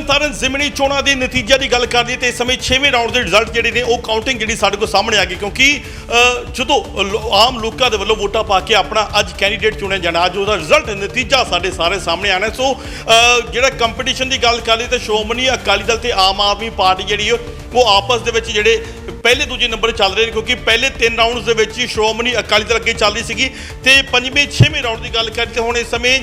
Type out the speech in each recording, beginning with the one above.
ਤਰਨ ਜ਼ਿਮਨੀ ਚੋਣਾਂ ਦੇ ਨਤੀਜਿਆਂ ਦੀ ਗੱਲ ਕਰ ਲਈਏ ਤੇ ਇਸ ਸਮੇਂ 6ਵੇਂ ਰਾਊਂਡ ਦੇ ਰਿਜ਼ਲਟ ਜਿਹੜੇ ਨੇ ਉਹ ਕਾਊਂਟਿੰਗ ਜਿਹੜੀ ਸਾਡੇ ਕੋਲ ਸਾਹਮਣੇ ਆ ਗਈ ਕਿਉਂਕਿ ਜਦੋਂ ਆਮ ਲੋਕਾਂ ਦੇ ਵੱਲੋਂ ਵੋਟਾਂ ਪਾ ਕੇ ਆਪਣਾ ਅੱਜ ਕੈਂਡੀਡੇਟ ਚੁਣਿਆ ਜਾਣਾ ਅੱਜ ਉਹਦਾ ਰਿਜ਼ਲਟ ਨਤੀਜਾ ਸਾਡੇ ਸਾਰੇ ਸਾਹਮਣੇ ਆਣਾ ਸੋ ਜਿਹੜਾ ਕੰਪੀਟੀਸ਼ਨ ਦੀ ਗੱਲ ਕਰ ਲਈ ਤੇ ਸ਼੍ਰੋਮਣੀ ਅਕਾਲੀ ਦਲ ਤੇ ਆਮ ਆਦਮੀ ਪਾਰਟੀ ਜਿਹੜੀ ਹੈ, ਉਹ ਆਪਸ ਦੇ ਵਿੱਚ ਜਿਹੜੇ ਪਹਿਲੇ ਦੂਜੇ ਨੰਬਰ ਚੱਲ ਰਹੇ ਨੇ, ਕਿਉਂਕਿ ਪਹਿਲੇ ਤਿੰਨ ਰਾਊਂਡਸ ਦੇ ਵਿੱਚ ਹੀ ਸ਼੍ਰੋਮਣੀ ਅਕਾਲੀ ਦਲ ਅੱਗੇ ਚੱਲ ਰਹੀ ਸੀਗੀ ਤੇ ਪੰਜਵੇਂ, ਛੇਵੇਂ ਰਾਊਂਡ ਦੀ ਗੱਲ ਕਰੀਏ ਤੇ ਹੁਣ ਇਸ ਸਮੇਂ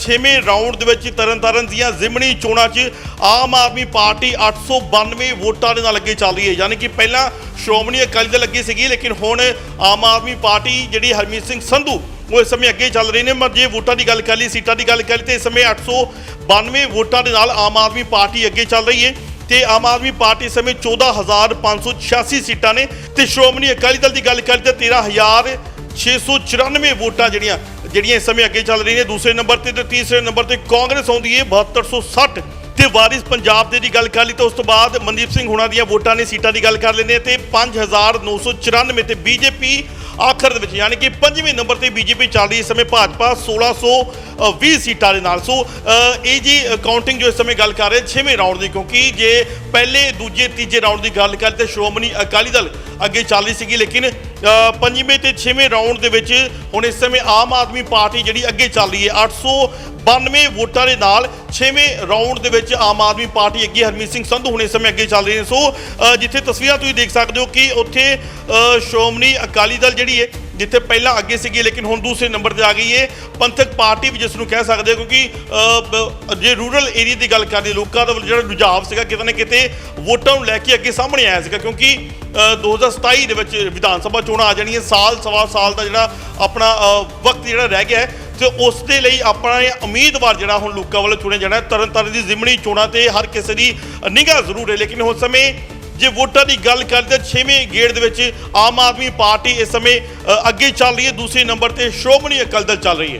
ਛੇਵੇਂ ਰਾਊਂਡ ਦੇ ਵਿੱਚ ਤਰਨਤਾਰਨ ਦੀਆਂ ਜ਼ਿਮਨੀ ਚੋਣਾਂ 'ਚ ਆਮ ਆਦਮੀ ਪਾਰਟੀ 892 ਵੋਟਾਂ ਦੇ ਨਾਲ ਅੱਗੇ ਚੱਲ ਰਹੀ ਹੈ। ਯਾਨੀ ਕਿ ਪਹਿਲਾਂ ਸ਼੍ਰੋਮਣੀ ਅਕਾਲੀ ਦਲ ਅੱਗੇ ਸੀਗੀ, ਲੇਕਿਨ ਹੁਣ ਆਮ ਆਦਮੀ ਪਾਰਟੀ ਜਿਹੜੀ ਹਰਮੀਤ ਸਿੰਘ ਸੰਧੂ, ਉਹ ਇਸ ਸਮੇਂ ਅੱਗੇ ਚੱਲ ਰਹੀ ਨੇ। ਪਰ ਜੇ ਵੋਟਾਂ ਦੀ ਗੱਲ ਕਰ ਲਈ, ਸੀਟਾਂ ਦੀ ਗੱਲ ਕਰ ਲਈ, ਤੇ ਇਸ ਸਮੇਂ 892 ਵੋਟਾਂ ਦੇ ਨਾਲ ਆਮ ਆਦਮੀ ਪਾਰਟੀ ਅੱਗੇ ਚੱਲ ਰਹੀ ਹੈ। ਤੇ ਆਮ ਆਦਮੀ ਪਾਰਟੀ ਇਸ ਸਮੇਂ 14586 ਸੀਟਾਂ ਨੇ। ਤੇ ਸ਼੍ਰੋਮਣੀ ਅਕਾਲੀ ਦਲ ਦੀ ਗੱਲ ਕਰੀਏ ਤੇ 13694 ਵੋਟਾਂ ਜਿਹੜੀਆਂ ਜਿਹੜੀਆਂ ਇਸ ਸਮੇਂ ਅੱਗੇ ਚੱਲ ਰਹੀਆਂ ਨੇ। ਦੂਸਰੇ ਨੰਬਰ ਤੇ ਤੇ ਤੀਸਰੇ ਨੰਬਰ ਤੇ ਕਾਂਗਰਸ ਆਉਂਦੀ ਹੈ 7260 ਤੇ ਵਾਰਿਸ ਪੰਜਾਬ ਦੇ ਦੀ ਗੱਲ ਕਰ ਲਈ ਤਾਂ ਉਸ ਤੋਂ ਬਾਅਦ ਮਨਦੀਪ ਸਿੰਘ ਹੁਣਾਂ ਦੀਆਂ ਵੋਟਾਂ ਨੇ ਸੀਟਾਂ ਦੀ ਗੱਲ ਕਰ ਲੈਂਦੇ ਹਾਂ ਤੇ 5994 ਤੇ ਬੀਜੇਪੀ ਆਖਰ ਦੇ ਵਿੱਚ, ਯਾਨੀ ਕਿ ਪੰਜਵੇਂ ਨੰਬਰ ਤੇ ਬੀਜੇਪੀ ਚੱਲ ਰਹੀ ਇਸ ਸਮੇਂ ਭਾਜਪਾ 1620 ਸੀਟਾਂ ਦੇ ਨਾਲ। ਸੋ ਇਹ ਜੀ ਕਾਊਂਟਿੰਗ ਜੋ ਇਸ ਸਮੇਂ ਗੱਲ ਕਰ ਰਹੇ, ਛੇਵੇਂ ਰਾਊਂਡ ਦੀ, ਕਿਉਂਕਿ ਜੇ ਪਹਿਲੇ, ਦੂਜੇ, ਤੀਜੇ ਰਾਊਂਡ ਦੀ ਗੱਲ ਕਰੀਏ ਸ਼੍ਰੋਮਣੀ ਅਕਾਲੀ ਦਲ ਅੱਗੇ ਚੱਲ ਰਹੀ ਸੀਗੀ, ਲੇਕਿਨ ਪੰਜਵੇਂ ਤੇ 6ਵੇਂ ਰਾਊਂਡ ਦੇ ਵਿੱਚ ਹੁਣ ਇਸ ਸਮੇਂ ਆਮ ਆਦਮੀ ਪਾਰਟੀ ਜਿਹੜੀ ਅੱਗੇ ਚੱਲ ਰਹੀ ਹੈ 892 ਵੋਟਾਂ ਦੇ ਨਾਲ ਛੇਵੇਂ ਰਾਊਂਡ ਦੇ ਵਿੱਚ ਆਮ ਆਦਮੀ ਪਾਰਟੀ ਅੱਗੇ ਹਰਮੀਤ ਸਿੰਘ ਸੰਧੂ ਹੁਣ ਇਸ ਸਮੇਂ ਅੱਗੇ ਚੱਲ ਰਹੇ ਨੇ। ਸੋ ਜਿੱਥੇ ਤਸਵੀਰਾਂ ਤੁਸੀਂ ਦੇਖ ਸਕਦੇ ਹੋ ਕਿ ਉੱਥੇ ਅ, ਸ਼੍ਰੋਮਣੀ ਅਕਾਲੀ ਦਲ ਜਿਹੜੀ ਹੈ ਜਿੱਥੇ ਪਹਿਲਾਂ ਅੱਗੇ ਸੀਗੀ ਲੇਕਿਨ ਹੁਣ ਦੂਸਰੇ ਨੰਬਰ ਤੇ ਆ ਗਈ ਹੈ ਪੰਥਕ ਪਾਰਟੀ ਵੀ ਜਿਸ ਨੂੰ ਕਹਿ ਸਕਦੇ ਕਿਉਂਕਿ ਜੇ ਰੂਰਲ ਏਰੀਆ ਦੀ ਗੱਲ ਕਰਦੇ ਲੋਕਾਂ ਦਾ ਜਿਹੜਾ ਰੁਝਾਵ ਸੀਗਾ ਕਿਤੇ ਨਾ ਕਿਤੇ ਵੋਟਾਂ ਨੂੰ ਲੈ ਕੇ ਅੱਗੇ ਸਾਹਮਣੇ ਆਇਆ ਸੀਗਾ ਕਿਉਂਕਿ ਅ, 2027 ਦੇ ਵਿੱਚ ਵਿਧਾਨ ਸਭਾ ਚੋਣਾਂ ਆ ਜਾਣੀਆਂ ਸਾਲ ਸਵਾ ਸਾਲ ਦਾ ਜਿਹੜਾ ਆਪਣਾ ਵਕਤ ਜਿਹੜਾ ਰਹਿ ਗਿਆ ਹੈ ਤੇ ਉਸ ਦੇ ਲਈ ਆਪਣਾ ਉਮੀਦਵਾਰ ਜਿਹੜਾ ਹੁਣ ਲੋਕਾਂ ਵੱਲੋਂ ਚੁਣਿਆ ਜਾਣਾ ਹੈ। ਤਰਨ ਤਾਰਨ ਦੀ ਜ਼ਿਮਣੀ ਚੋਣਾਂ ਤੇ ਹਰ ਕਿਸੇ ਦੀ ਨਿਗਾਹ ਜ਼ਰੂਰ ਹੈ ਲੇਕਿਨ ਉਸ ਸਮੇਂ ਜੇ ਵੋਟਾਂ ਦੀ ਗੱਲ ਕਰਦੇ 6ਵੇਂ ਗੇੜ ਦੇ ਵਿੱਚ ਆਮ ਆਦਮੀ ਪਾਰਟੀ ਇਸ ਸਮੇਂ ਅੱਗੇ ਚੱਲ ਰਹੀ ਹੈ। ਦੂਸਰੇ ਨੰਬਰ ਤੇ ਸ਼੍ਰੋਮਣੀ ਅਕਾਲੀ ਦਲ ਚੱਲ ਰਹੀ ਹੈ।